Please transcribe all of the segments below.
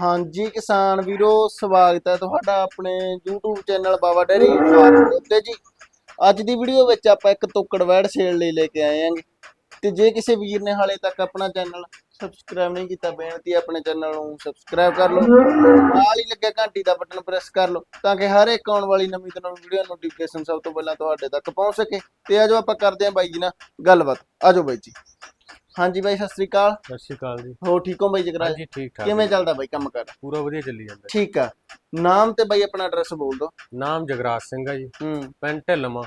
ਹਾਂਜੀ ਕਿਸਾਨ ਵੀਰੋ, ਸਵਾਗਤ ਹੈ ਤੁਹਾਡਾ ਆਪਣੇ YouTube channel Baba dairy farm ਉੱਤੇ ਜੀ। ਅੱਜ ਦੀ ਵੀਡੀਓ ਵਿੱਚ ਆਪਾਂ ਇੱਕ ਤੋਕੜ ਵੈੜ ਸੇਲ ਲਈ ਲੈ ਕੇ ਆਏ ਆਂਗੇ ਤੇ ਜੇ ਕਿਸੇ ਵੀਰ ਨੇ ਹਾਲੇ ਤੱਕ ਆਪਣਾ ਚੈਨਲ ਸਬਸਕ੍ਰਾਈਬ ਨਹੀਂ ਕੀਤਾ, ਬੇਨਤੀ ਆਪਣੇ ਚੈਨਲ ਨੂੰ ਸਬਸਕ੍ਰਾਈਬ ਕਰ ਲਓ। ਨਾਲ ਹੀ ਲੱਗੇ ਘੰਟੀ ਦਾ ਬਟਨ ਪ੍ਰੈਸ ਕਰ ਲਓ, ਤਾਂ ਕਿ ਹਰ ਇੱਕ ਆਉਣ ਵਾਲੀ ਨਵੀਂ ਤੋਂ ਨਵੀਂ ਵੀਡੀਓ ਨੋਟੀਫਿਕੇਸ਼ਨ ਸਭ ਤੋਂ ਪਹਿਲਾਂ ਤੁਹਾਡੇ ਤੱਕ ਪਹੁੰਚ ਸਕੇ। ਤੇ ਆਜੋ ਆਪਾਂ ਕਰਦੇ ਹਾਂ ਬਾਈ ਜੀ ਨਾਲ ਗੱਲਬਾਤ। ਆਜੋ ਬਾਈ ਜੀ। ਹਾਂਜੀ ਬਾਈ ਸਤਿ ਸ੍ਰੀ ਅਕਾਲ। ਸਤਿ ਸ਼੍ਰੀ ਅਕਾਲ ਜੀ। ਹੋ ਠੀਕ ਹੋ ਬਾਈ ਜਗਰਾਜ? ਹਾਂਜੀ ਠੀਕ ਠਾਕ ਕਿਵੇਂ ਜੀ। ਚੱਲਦਾ ਬਾਈ ਕੰਮ ਕਰ? ਪੂਰਾ ਵਧੀਆ ਚੱਲੀ ਜਾਂਦਾ ਠੀਕ ਆ। ਨਾਮ ਤੇ ਬਾਈ ਆਪਣਾ ਐਡਰੈਸ ਬੋਲ ਦੋ ਨਾਮ ਜਗਰਾਜ ਸਿੰਘ ਆ ਜੀ। ਹੂੰ। ਪਿੰਡ ਢਿੱਲਵਾਂ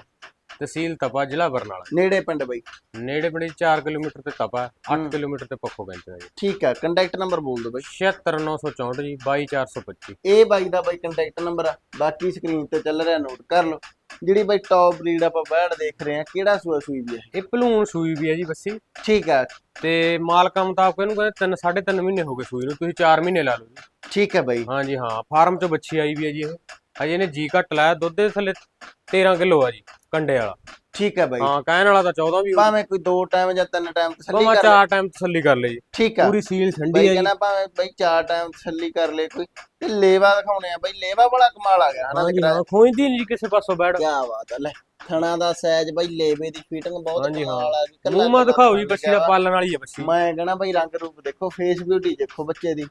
ਤਹਿਸੀਲ ਤਪਾ ਜ਼ਿਲ੍ਹਾ ਬਰਨਾਲਾ। ਨੇੜੇ ਪਿੰਡ ਬਾਈ। ਨੇੜੇ ਬੜੀ 4 ਕਿਲੋਮੀਟਰ ਤੇ ਤਪਾ 8 ਹੂੰ। ਕਿਲੋਮੀਟਰ ਤੇ ਪੱਖੋ ਪੈਂਦਾ ਜੀ। ਠੀਕ ਆ ਕੰਟੈਕਟ ਨੰਬਰ ਬੋਲ ਦੋ ਬਾਈ। 76964 ਜੀ 22425 ਇਹ ਬਾਈ ਦਾ ਬਾਈ ਕੰਟੈਕਟ ਨੰਬਰ ਆ। ਬਾਕੀ ਸਕਰੀਨ ਤੇ ਚੱਲ ਰਿਹਾ ਨੋਟ ਕਰ ਲਓ। ਜਿਹੜੀ ਬਾਈ ਟੌਪ ਬਰੀਡ ਆਪਾਂ ਬੈੜ ਦੇਖ ਰਹੇ ਆ ਕਿਹੜਾ ਸੂਆ ਸੂਈ ਵੀ ਹੈ? ਇਹ ਭਲੂਣ ਸੂਈ ਵੀ ਹੈ ਜੀ ਬੱਸੀ। ਠੀਕ ਆ ਤੇ ਮਾਲਕਾਂ ਮੁਤਾਬਕ ਇਹਨੂੰ ਕਹਿੰਦੇ 3 3.5 ਮਹੀਨੇ ਹੋ ਗਏ ਸੂਈ ਨੂੰ। ਤੁਸੀਂ 4 ਮਹੀਨੇ ਲਾ ਲਓ ਜੀ। ਠੀਕ ਹੈ ਬਾਈ। ਹਾਂਜੀ ਹਾਂ। ਫਾਰਮ ਚ ਬੱਚੀ ਆਈ ਵੀ ਹੈ ਜੀ ਇਹ। ਹਜੇ ਇਹਨੇ ਜੀ ਘੱਟ ਲਾਇਆ। ਦੁੱਧ ਦੇ ਥੱਲੇ 13 ਕਿਲੋ ਆ ਜੀ ਕੰਡੇ ਵਾਲਾ। ਠੀਕ ਹੈ ਬਾਈ। ਹਾਂ ਕਹਿਣ ਵਾਲਾ ਤਾਂ 14 ਵੀ ਭਾਵੇਂ ਕੋਈ ਦੋ ਟਾਈਮ ਜਾਂ ਤਿੰਨ ਟਾਈਮ ਤਸੱਲੀ ਕਰ ਲੈ। ਚਾਰ ਟਾਈਮ ਤਸੱਲੀ ਕਰ ਜੀ। ਠੀਕ ਆ ਪੂਰੀ ਸੀਲ ਠੰਡੀ ਹੈ ਜੀ। ਕਹਿੰਦਾ ਭਾਵੇਂ ਬਾਈ ਚਾਰ ਟਾਈਮ ਤਸੱਲੀ ਕਰ ਲੈ ਕੋਈ। ਤੇ ਲੇਵਾ ਦਿਖਾਉਣੇ ਆ ਬਾਈ ਲੇਵਾ ਬੜਾ ਕਮਾਲ ਆ ਗਿਆ ਹਨਾ ਹਾਂਜੀ ਹਾਂ ਖੋਈਂਦੀ ਨਹੀਂ ਕਿਸੇ ਪਾਸੋਂ ਬੈੜ ਕੀ ਬਾਤ ਹੈ ਲੈ ਥਣਾ ਦਾ ਸਾਈਜ਼ ਬਾਈ ਲੇਵੇ ਦੀ ਫਿਟਿੰਗ ਬਹੁਤ ਹਾਂਜੀ, ਹਾਂ। ਕਮਾਲ ਆ ਗਈ ਕੱਲਾ ਮੂੰਹ ਦਿਖਾਓ ਜੀ ਬੱਚੀ ਦਾ। ਪਾਲਣ ਵਾਲੀ ਹੈ ਬੱਚੀ ਮੈਂ ਕਹਣਾ ਬਾਈ ਰੰਗ ਰੂਪ ਦੇਖੋ ਫੇਸ ਬਿਊਟੀ ਦੇਖੋ ਬੱਚੇ ਦੀ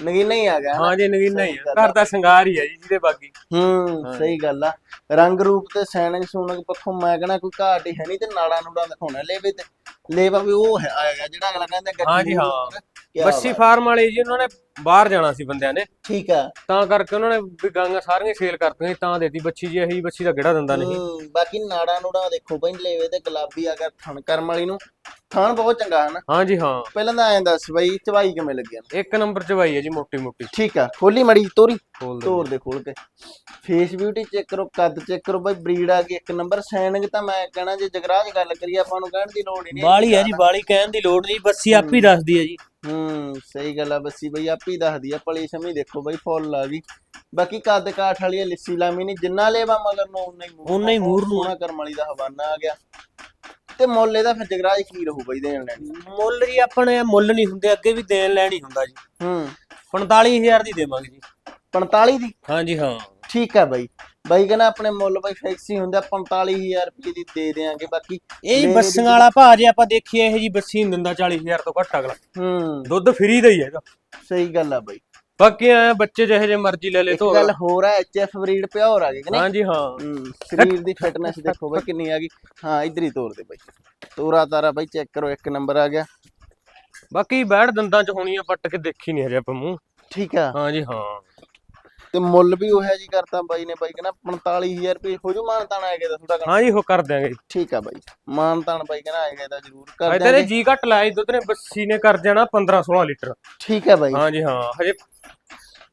ਨਗੀਨਾ ਹੀ ਆ ਗਿਆ ਹਨਾ? ਹਾਂ ਜੀ ਨਗੀਨਾ ਹੀ ਆ ਗੱਲ ਘਰ ਦਾ ਸ਼ਿੰਗਾਰ ਹੀ ਹੈ ਜੀ ਜਿਹਦੇ ਬਾਕੀ ਹੂੰ ਹਾਂ। ਸਹੀ ਗੱਲ ਆ ਰੰਗ ਰੂਪ ਤੇ ਸੈਨਿਕ ਸੂਨਕ ਪੱਖੋਂ ਮੈਂ ਕਹਣਾ ਕੋਈ ਘਾਟ ਹੀ ਹੈ ਨਹੀਂ ਤੇ ਨਾੜਾ ਨੂੜਾ ਦਿਖਾਉਣਾ ਲੇਵੇ ਤੇ ਲੇਵਾ ਵੀ ਉਹ ਹੈ ਆਏਗਾ ਜਿਹੜਾ ਅਗਲਾ ਕਹਿੰਦਾ ਗੱਡੀ ਹਾਂ ਜੀ, ਨੂੰ ਹਾਂ। ਬੱਸੀ। ਫਾਰਮ ਵਾਲੇ ਜੀ ਉਹਨਾਂ ਨੇ ਬਾਹਰ ਜਾਣਾ ਸੀ ਬੰਦਿਆਂ ਨੇ। ਠੀਕ ਆ। ਤਾਂ ਕਰਕੇ ਉਹਨਾਂ ਨੇ ਵੀ ਗਾਂਗਾ ਸਾਰੀਆਂ ਸੇਲ ਕਰਤੀਆਂ ਤਾਂ ਦੇਤੀ। ਬੱਚੀ ਜੀ ਇਹੀ ਬੱਚੀ ਦਾ ਕਿਹੜਾ ਦਿੰਦਾ ਨਹੀਂ। ਬਾਕੀ ਨਾੜਾ ਨੂੜਾ ਦੇਖੋ ਬਾਈ ਲੇਵੇ ਤੇ ਗੁਲਾਬੀ ਆ ਗਿਆ ਥਣ ਕਰਮ ਵਾਲੀ ਨੂੰ। ਥਣ ਬਹੁਤ ਚੰਗਾ ਹੈ ਨਾ ਹਾਂ। ਜੀ ਹਾਂ ਪਹਿਲਾਂ ਤਾਂ ਐਂ ਦੱਸ ਬਾਈ ਚਵਾਈ ਕਿਵੇਂ ਲੱਗਿਆ ਇੱਕ ਨੰਬਰ ਚ ਬਾਈ ਹੈ ਜੀ ਮੋਟੀ ਮੋਟੀ। ਠੀਕ ਆ ਖੋਲੀ ਮੜੀ ਤੋਰੀ। ਤੋਰ ਦੇ ਖੋਲ ਕੇ। ਫੇਸ ਬਿਊਟੀ ਚੈੱਕ ਕਰੋ ਕੱਦ ਚੈੱਕ ਕਰੋ ਬਾਈ ਬਰੀਡ ਆ ਗਈ ਇੱਕ ਨੰਬਰ। ਸੈਨਿਕ ਤਾਂ ਮੈਂ ਕਹਿਣਾ ਜੇ ਜਗਰਾਜ ਗੱਲ ਕਰੀਏ ਆਪਾਂ ਨੂੰ ਕਹਿਣ ਦੀ ਲੋੜ ਹੀ ਨਹੀਂ ਬਾਲੀ ਹੈ ਜੀ ਬਾਲੀ ਕਹਿਣ ਦੀ ਲੋੜ ਨਹੀਂ ਬੱਸੀ ਆਪ ਹੀ। ਦੱਸਦੀ ਹੈ ਜੀ। ਹੂੰ ਸਹੀ ਗੱਲ ਆ ਬੱਸੀ ਬਈ ਆਪੀ ਦੱਸਦੀ ਆ ਪਲੀ ਸਮੀ ਦੇਖੋ ਬਈ ਫੁੱਲ ਆ ਗਈ। ਬਾਕੀ ਕੱਦ ਕਾਠ ਵਾਲੀ ਲਿੱਸੀ ਲਾਮੀ ਨਹੀਂ ਜਿੰਨਾ ਲੇਵਾ ਮਗਰ ਨੂੰ ਉਨਾ ਹੀ ਮੂੰਹ ਉਨਾ ਹੀ ਮੂਹਰ ਨੂੰ। ਸੋਹਣਾ ਕਰਮ ਵਾਲੀ ਦਾ ਹਵਾਨਾ ਆ ਗਿਆ। ਤੇ ਮੁੱਲ ਇਹਦਾ ਫਿਰ ਜਗਰਾਜ ਕੀ ਰਹੂ ਬਈ ਦੇਣ ਲੈਣ ਮੁੱਲ ਜੀ ਆਪਣੇ ਮੁੱਲ ਨਹੀਂ ਹੁੰਦੇ ਅੱਗੇ ਵੀ ਦੇਣ ਲੈਣ ਹੀ ਹੁੰਦਾ ਜੀ। ਹੂੰ। 45000 ਦੀ ਦੇਵਾਂਗੇ ਜੀ। 45 ਦੀ? ਹਾਂਜੀ ਹਾਂ। ਠੀਕ ਆ ਬਾਈ। ਬਾਈ ਕਹਿੰਦਾ ਆਪਣੇ ਮੁੱਲ ਬਈ ਫਿਕਸ ਹੀ ਹੁੰਦਾ 45000 ਰੁਪਏ ਦੀ ਦੇ ਦੇਾਂਗੇ ਬਾਕੀ ਇਹ ਜੀ। ਦੀ- ਵਾਲਾ ਭਾਅ ਜੇ ਆਪਾਂ ਦੇਖੀਏ ਇਹ ਜੀ ਬੱਸੀ ਨਹੀਂ ਦਿੰਦਾ 40000 ਤੋਂ ਘੱਟ ਅਗਲਾ। ਹੂੰ। ਦੁੱਧ ਫਰੀ ਦਾ ਹੀ ਹੈਗਾ ਸਹੀ ਗੱਲ ਆ ਬਾਈ। ਬਾਕੀ ਐ ਬੱਚੇ ਜਿਹੇ ਜੇ ਮਰਜ਼ੀ ਲੈ ਲੈ ਇੱਕ ਧੋ ਗੱਲ ਹੋਰ ਆ ਐਚਐਫ ਬਰੀਡ ਪਿਓਰ ਆ ਗਈ ਕਿ ਨਹੀਂ? ਹਾਂ ਜੀ ਹਾਂ। ਹੂੰ ਸਰੀਰ ਦੀ ਫਿਟਨੈਸ ਦੇਖੋ ਬਈ ਕਿੰਨੀ ਆ ਗਈ। ਹਾਂ ਇਧਰ ਹੀ ਤੋਰ ਦੇ ਬਾਈ। ਤੋਰਾ ਤਾਰਾ ਬਾਈ ਚੈੱਕ ਕਰੋ ਇੱਕ ਨੰਬਰ ਆ ਗਿਆ। ਬਾਕੀ ਬੈੜ ਦੰਦਾਂ ਚ ਹੋਣੀ ਆ ਪੱਟ ਕੇ ਦੇਖੀ ਨਹੀਂ ਹਜੇ ਆਪਾਂ ਮੂੰਹ। ਠੀਕ ਆ। ਹਾਂ ਜੀ ਹਾਂ। ਤੇ ਮੁੱਲ ਵੀ ਉਹ ਹੈ ਜੀ ਕਰਤਾ ਬਾਈ ਨੇ ਬਾਈ ਕਹਿੰਦਾ 45000 ਰੁਪਏ ਹੋ ਜੂ ਮਾਨਤਾਨ ਆਏਗਾ ਤਾਂ ਥੋੜਾ ਹਾਂ ਜੀ ਕਰ ਦਿਆਂਗੇ। ਠੀਕ ਆ ਬਾਈ ਮਾਨਤਾਨ ਬਾਈ ਕਹਿੰਦਾ ਆਏਗਾ ਤਾਂ ਜ਼ਰੂਰ ਕਰ ਦਿਆਂਗੇ। ਜੀ ਘੱਟ ਲਾਇਆ ਦੁੱਧ ਨੇ ਬੱਸੀ ਨੇ ਕਰ ਜਾਣਾ 15 16 ਲੀਟਰ। ਠੀਕ ਹੈ ਬਾਈ। ਹਾਂ ਜੀ ਹਾਂ ਹਜੇ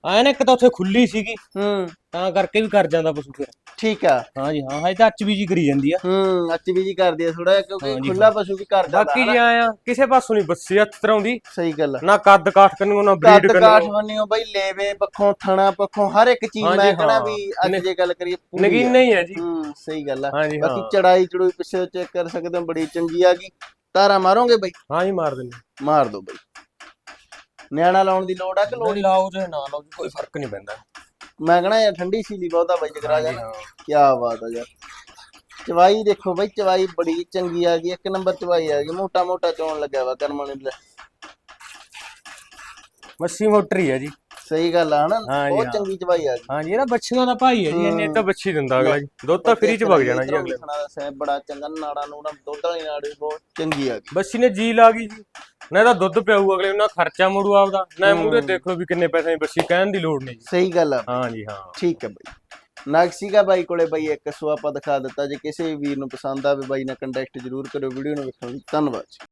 ਆਏ ਨਾ ਇੱਕ ਤਾਂ ਉੱਥੇ ਖੁੱਲੀ ਸੀਗੀ। ਹੂੰ। ਤਾਂ ਕਰਕੇ ਵੀ ਕਰ ਜਾਂਦਾ ਪਸ਼ੂ ਫਿਰ। ਠੀਕ ਆ। ਹਾਂ ਜੀ ਹਾਂ ਹਜੇ ਤਾਂ ਅੱਚ ਵੀ ਜੀ ਕਰੀ ਜਾਂਦੀ ਆ। ਹੂੰ ਅੱਚ ਵੀ ਜੀ ਕਰਦੀ ਆ ਥੋੜਾ ਕਿਉਂਕਿ ਖੁੱਲਾ ਪਸ਼ੂ ਵੀ ਕਰ ਜਾਂਦਾ ਬਾਕੀ। ਜੀ ਆਇਆ ਕਿਸੇ ਪਾਸੋਂ ਨਹੀਂ ਬੱਸੀ ਹੱਥ ਤਰਾਉਂਦੀ। ਸਹੀ ਗੱਲ ਨਾ ਕੱਦ ਕਾਠ ਕੰਨੂ ਨਾ ਬਰੀਡ ਕੱਦ ਕਾਠ ਬੰਨਿਓ ਬਾਈ ਲੇਵੇ ਪੱਖੋਂ ਥਣਾ ਪੱਖੋਂ ਹਰ ਇੱਕ ਚੀਜ਼ ਮੈਂ ਕਹਿੰਦਾ ਹਾਂ। ਵੀ ਅੱਜ ਜੇ ਗੱਲ ਕਰੀਏ ਪੂਰੀ। ਨਗੀਨ ਨਹੀਂ ਹੈ ਜੀ। ਹੂੰ ਸਹੀ ਗੱਲ ਆ। ਬਾਕੀ ਚੜਾਈ ਚੜੂਈ ਪਿੱਛੇ ਚੈੱਕ ਕਰ ਸਕਦੇ ਹੋ ਬੜੀ ਚੰਗੀ ਆ ਗਈ। ਤਾਰਾ ਮਾਰੋਗੇ ਬਾਈ? ਹਾਂ ਜੀ ਮਾਰ ਦਿੰਦੇ ਮਾਰ ਦੋ ਬਾਈ। ਨਿਆਣਾ ਲਾਉਣ ਦੀ ਲੋੜ ਆ ਕਿ ਲੋੜ ਲਾਓ ਜੇ ਨਾ ਲਾਓ ਜੀ, ਕੋਈ ਫ਼ਰਕ ਨਹੀਂ ਪੈਂਦਾ। ਮੈਂ ਕਹਣਾ ਯਾਰ ਠੰਡੀ ਸੀਲੀ ਬਹੁਤਾ ਬਾਈ ਨਾ ਹਾਂ। ਕੀ ਬਾਤ ਆ ਯਾਰ। ਚਵਾਈ ਦੇਖੋ ਬਾਈ ਚਵਾਈ ਬੜੀ ਚੰਗੀ ਆ ਗਈ ਇੱਕ ਨੰਬਰ ਚਵਾਈ ਆ ਗਈ। ਮੋਟਾ ਮੋਟਾ ਚੋਣ ਲੱਗਿਆ ਵਾ ਕਰਮਾਂ ਨੇ ਲੈ। ਮੱਸੀ ਮੋਟਰੀ ਹੈ ਜੀ। ਸਹੀ ਗੱਲ ਆ ਹਨਾ? ਜੀ, ਬਹੁਤ। ਚੰਗੀ ਚਵਾਈ ਆ ਗਈ। ਹਾਂ ਜੀ ਇਹਦਾ ਬੱਚੀਆਂ ਦਾ ਭਾਈ ਹੈ ਜੀ ਇਹਨੇ ਤਾਂ ਬੱਚੀ ਦਿੰਦਾ ਅਗਲਾ ਜੀ। ਦੁੱਧ ਤਾਂ ਫਰੀ ਚ ਵਗ ਜਾਣਾ ਜੀ ਅਗਲੇ ਬੜਾ ਚੰਗਾ ਨਾੜਾ ਨੂੜਾ ਦੁੱਧ ਵਾਲੀ ਨਾੜ ਬਹੁਤ ਚੰਗੀ ਆ ਗਈ। ਬੱਸੀ ਨੇ ਜੀ ਲਾ ਗਈ ਜੀ। ਨਾ ਇਹਦਾ ਦੁੱਧ ਪਿਆਊ ਅਗਲੇ ਨੂੰ ਨਾ ਖਰਚਾ ਮੋੜੂ ਆਪਦਾ। ਨਾ ਮੂਰੇ ਦੇਖ ਲਓ ਵੀ ਕਿੰਨੇ ਪੈਸੇ ਦੀ ਬੱਸੀ ਕਹਿਣ ਦੀ ਲੋੜ ਨਹੀਂ। ਸਹੀ ਗੱਲ ਆ। ਹਾਂ ਜੀ ਹਾਂ। ਠੀਕ ਹੈ ਬਾਈ। ਨਾਗਸੀਗਾ ਬਾਈ ਕੋਲੇ ਬਾਈ ਇੱਕ ਸੋ ਆਪਾਂ ਦਿਖਾ ਦਿੱਤਾ। ਜੇ ਕਿਸੇ ਵੀ ਵੀਰ ਨੂੰ ਪਸੰਦ ਆਵੇ ਬਾਈ ਨਾਲ ਕੰਟੈਕਟ ਜ਼ਰੂਰ ਕਰਿਓ ਵੀਡੀਓ ਨੂੰ ਵੇਖਣ ਲਈ। ਧੰਨਵਾਦ ਜੀ।